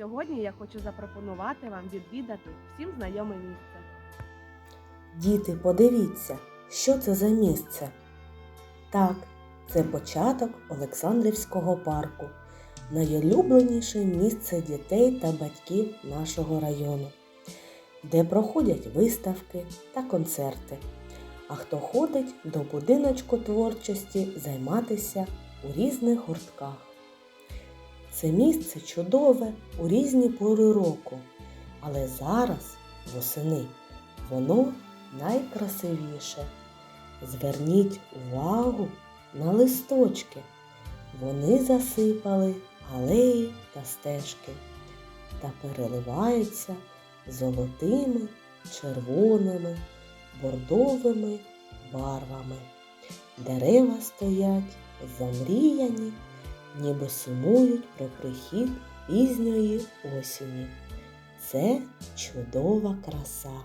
сьогодні я хочу запропонувати вам відвідати всім знайоме місце. Діти, подивіться, що це за місце. Так, це початок Олександрівського парку, найулюбленіше місце дітей та батьків нашого району, де проходять виставки та концерти. А хто ходить до будиночку творчості займатися у різних гуртках. Це місце чудове у різні пори року, але зараз, восени, воно найкрасивіше. Зверніть увагу на листочки. Вони засипали алеї та стежки та переливаються золотими, червоними, бордовими барвами. Дерева стоять замріяні, ніби сумують про прихід пізньої осені. Це чудова краса.